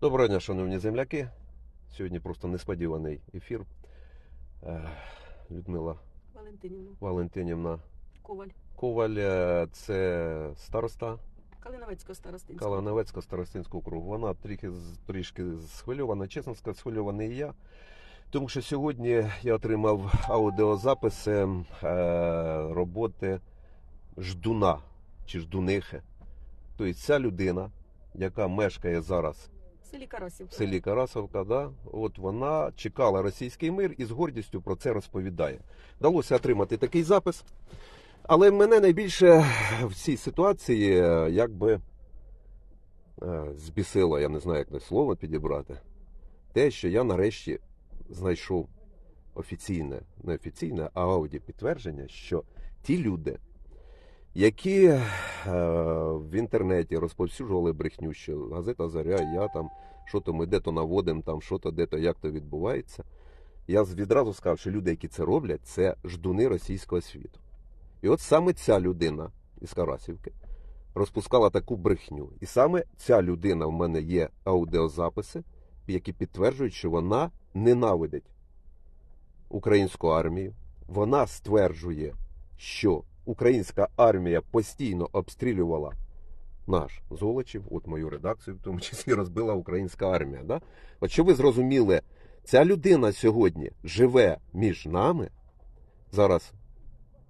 Доброго дня, шановні земляки. Сьогодні просто несподіваний ефір. Е, Людмила Валентинівна Валентинівна Коваль, Коваль, е, це староста Калиновецького старостинського. Старостинського округу. Вона трішки, трішки схвильована, чесно сказати, схвильований і я. Тому що сьогодні я отримав аудіозаписи е, роботи ждуна чи ждунихи. Тобто ця людина, яка мешкає зараз селі Карасів. в селі Карасовка, да, от вона чекала російський мир і з гордістю про це розповідає. Вдалося отримати такий запис. Але мене найбільше в цій ситуації е, якби е, збісило, я не знаю, як це слово підібрати, те, що я нарешті знайшов офіційне, не офіційне, а ауді підтвердження, що ті люди, які е, в інтернеті розповсюджували брехню, що газета Заря, я там що то ми де-то наводимо, там що то де-то, як то відбувається. Я відразу сказав, що люди, які це роблять, це ждуни російського світу. І от саме ця людина із Карасівки розпускала таку брехню. І саме ця людина в мене є аудіозаписи, які підтверджують, що вона ненавидить українську армію. Вона стверджує, що українська армія постійно обстрілювала наш Золочів, от мою редакцію, в тому числі розбила українська армія. Да? От що ви зрозуміли, ця людина сьогодні живе між нами. Зараз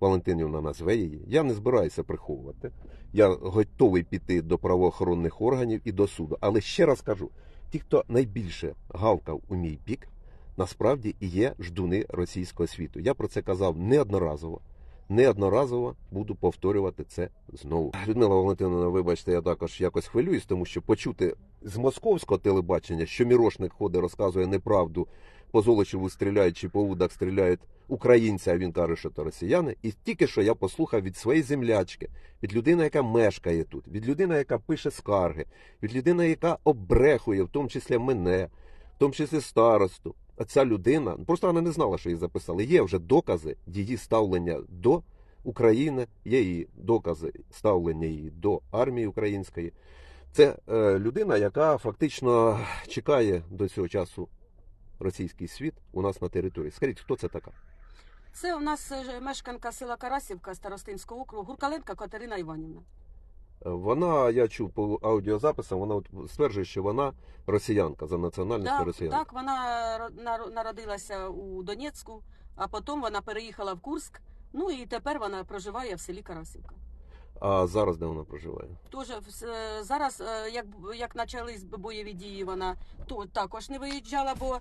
Валентинівна назве її. Я не збираюся приховувати. Я готовий піти до правоохоронних органів і до суду. Але ще раз кажу: ті, хто найбільше гавкав у мій бік, насправді і є ждуни російського світу. Я про це казав неодноразово. Неодноразово буду повторювати це знову. Людмила Валентиновна, вибачте, я також якось хвилююсь, тому що почути з московського телебачення, що мірошник ходить, розказує неправду, по Золочеву стріляють чи по удах стріляють українці, а він каже, що то росіяни. І тільки що я послухав від своєї землячки, від людини, яка мешкає тут, від людини, яка пише скарги, від людини, яка обрехує, в тому числі мене, в тому числі старосту. Ця людина просто вона не знала, що її записали. Є вже докази її ставлення до України, є її докази ставлення її до армії української. Це е, людина, яка фактично чекає до цього часу російський світ у нас на території. Скажіть, хто це така? Це у нас е, мешканка села Карасівка Старостинського округу Гуркаленка Катерина Іванівна. Вона, я чув по аудіозаписам, вона от стверджує, що вона росіянка за національністю Так, росіянка. так, вона ро- народилася у Донецьку, а потім вона переїхала в Курск. Ну і тепер вона проживає в селі Карасівка. А зараз де вона проживає? Тож зараз, е, як як почались бойові дії, вона то також не виїжджала, бо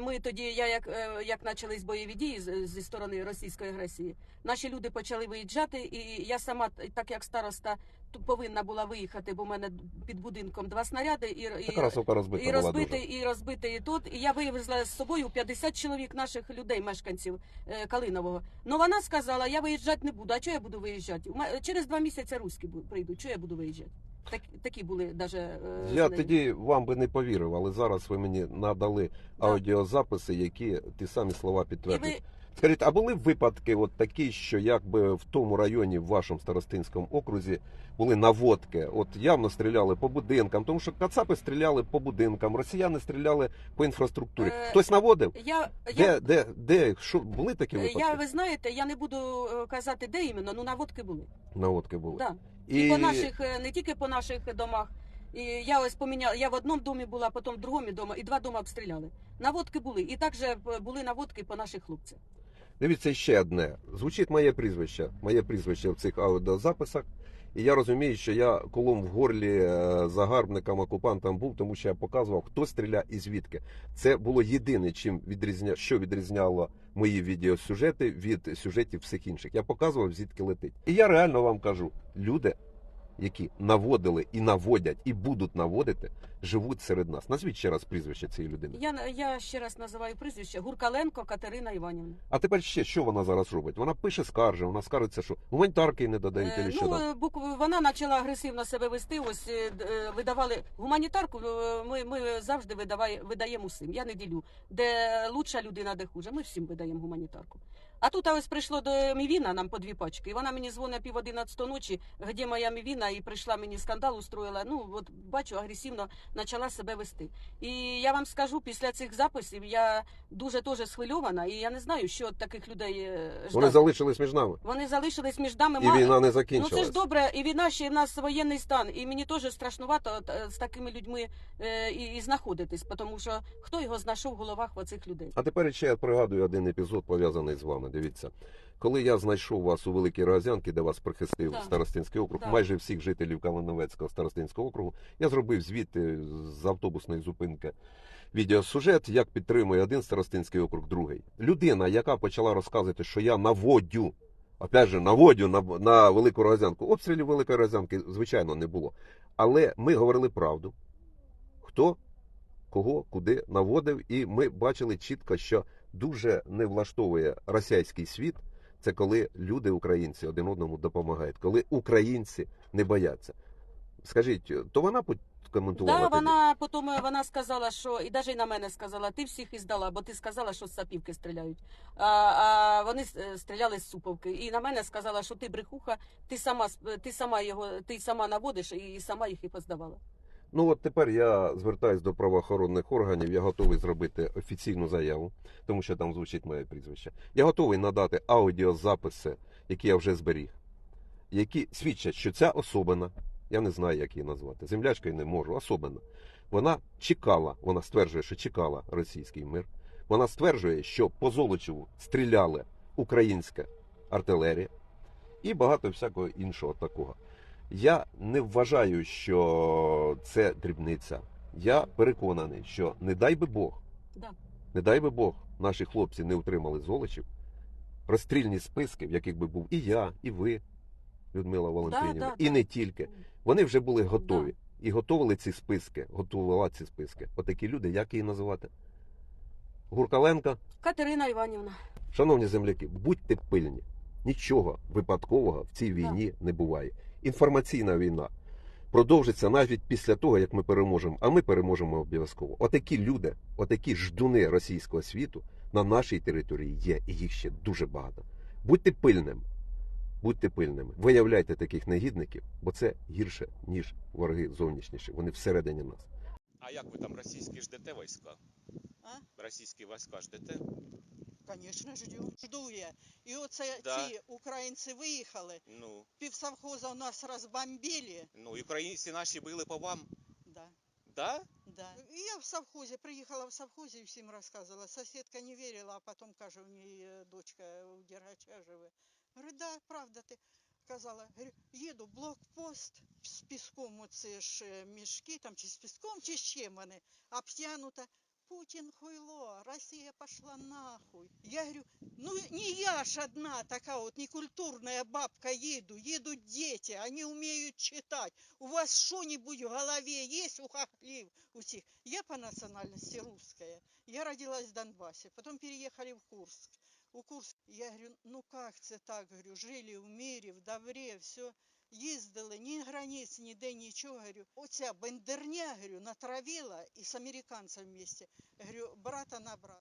ми тоді, я як, е, як почались бойові дії зі сторони російської агресії, наші люди почали виїжджати, і я сама, так як староста, повинна була виїхати, бо в мене під будинком два снаряди і, і, розсовка розбита і була розбитий, і тут. І я вивезла з собою 50 чоловік наших людей, мешканців е, Калинового. Ну вона сказала, я виїжджати не буду. А чого я буду виїжджати? Через два місяці руські прийдуть. Чого я буду виїжджати? Так, такі були навіть. Е, Я тоді вам би не повірив, але зараз ви мені надали Да. аудіозаписи, які ті самі слова І підтверджують. ви Скажіть, а були випадки от такі, що якби в тому районі, в вашому старостинському окрузі, були наводки? От явно стріляли по будинкам, тому що кацапи стріляли по будинкам, росіяни стріляли по інфраструктурі. Е, Хтось наводив? я, Де, я, де, де, що були такі е, випадки? я, ви знаєте, я не буду е, казати, де іменно, ну наводки були. Наводки були. Да. І... по наших, е, не тільки по наших домах. І я ось поміняла, я в одному домі була, потім в другому домі, і два дома обстріляли. Наводки були. І також е, були наводки по наших хлопцях. Дивіться ще одне. Звучить моє прізвище. Моє прізвище в цих аудіозаписах. І я розумію, що я колом в горлі е, загарбникам, окупантам був, тому що я показував, хто стріляє і звідки. Це було єдине, чим відрізня... що відрізняло мої відеосюжети від сюжетів всіх інших. Я показував, звідки летить. І я реально вам кажу: люди, які наводили і наводять, і будуть наводити, живуть серед нас. Назвіть ще раз прізвище цієї людини. Я, я ще раз називаю прізвище Гуркаленко Катерина Іванівна. А тепер ще що вона зараз робить? Вона пише скаржі, вона скаржиться, що гуманітарки не додають, Е, що ну, е, букв- вона почала агресивно себе вести. Ось е, е, видавали гуманітарку. Ми, ми завжди видавай, видаємо усім. Я не ділю. Де лучша людина, де хуже. Ми всім видаємо гуманітарку. А тут ось прийшло до Мівіна нам по дві пачки. І вона мені дзвонить пів одинадцятої ночі, де моя Мівіна, і прийшла мені скандал устроїла. Ну, от бачу, агресивно почала себе вести. І я вам скажу, після цих записів я дуже теж схвильована, і я не знаю, що от таких людей е, Вони залишились між нами. Вони залишились між нами. І війна не Ну це ж добре, і війна ще і в нас воєнний стан. І мені теж страшнувато е, з такими людьми е, і, і знаходитись, тому що хто його знайшов в головах оцих людей. А тепер ще я пригадую один епізод пов'язаний з вами. Дивіться, коли я знайшов вас у Великій Рогазянці, де вас прихистив Так. Старостинський округ, Так. майже всіх жителів Калиновецького Старостинського округу, я зробив звідти з автобусної зупинки відеосюжет, як підтримує один Старостинський округ, другий. Людина, яка почала розказувати, що я наводю. Опять же, наводю на, на Велику Рогазянку. Обстрілів Великої Рогазянки, звичайно, не було. Але ми говорили правду. Хто кого куди наводив, і ми бачили чітко, що дуже не влаштовує російський світ. Це коли люди, українці, один одному допомагають, коли українці не бояться. Скажіть, то вона коментувала? Да, вона потім е, вона сказала, що і навіть на мене сказала, ти всіх іздала, бо ти сказала, що з сапівки стріляють. А, а вони е, стріляли з суповки. І на мене сказала, що ти брехуха, ти сама с- ти сама його, ти сама наводиш і сама їх і поздавала. Ну от тепер я звертаюсь до правоохоронних органів. Я готовий зробити офіційну заяву, тому що там звучить моє прізвище. Я готовий надати аудіозаписи, які я вже зберіг, які свідчать, що ця особина, я не знаю, як її назвати, землячкою не можу, особина. Вона чекала, вона стверджує, що чекала російський мир. Вона стверджує, що по Золочеву стріляли українська артилерія і багато всякого іншого такого. Я не вважаю, що це дрібниця. Я переконаний, що не дай би Бог, Да. не дай би Бог, наші хлопці не отримали золочів, розстрільні списки, в яких би був і я, і ви, Людмила Валентинівна, да, і да. не тільки. Вони вже були готові і готували ці списки, готувала ці списки. Отакі люди, як її називати? Гуркаленка, Катерина Іванівна. Шановні земляки, будьте пильні. Нічого випадкового в цій війні не буває. Інформаційна війна продовжиться навіть після того, як ми переможемо. А ми переможемо обов'язково. Отакі люди, отакі ждуни російського світу на нашій території є, і їх ще дуже багато. Будьте пильними. Будьте пильними. Виявляйте таких негідників, бо це гірше, ніж вороги зовнішніші. Вони всередині нас. А як ви там російські ждете війська? А? Російські війська ждете? Конечно, ждем. Жду я. І оце Да. ті українці виїхали, Ну, півсовхоза у нас розбомбили. ну українці наші били по вам. Да, Да? да. Я в совхозі, приїхала в совхозі і всім розказувала. Сусідка не вірила, а потім каже, у неї е, дочка у Дергача живе. Говорю, да, правда ти. Казала, говорю, їду, блокпост з піском, оце ж е, мішки, там чи з піском, чи з чим вони, обтянута. Путин хуйло, Россия пошла нахуй. Я говорю, ну не я ж одна такая вот некультурная бабка еду, едут дети, они умеют читать. У вас что-нибудь в голове есть у хохлив усіх? Я по национальности русская. Я родилась в Донбассе, потом переехали в Курск. У Курск, я говорю, ну как це так, говорю, жили в мире, в добре, все. Їздили, ні границь, ніде нічого. Говорю, оця бендерня, говорю, натравила і з американцем вместе. Говорю, брата на брата.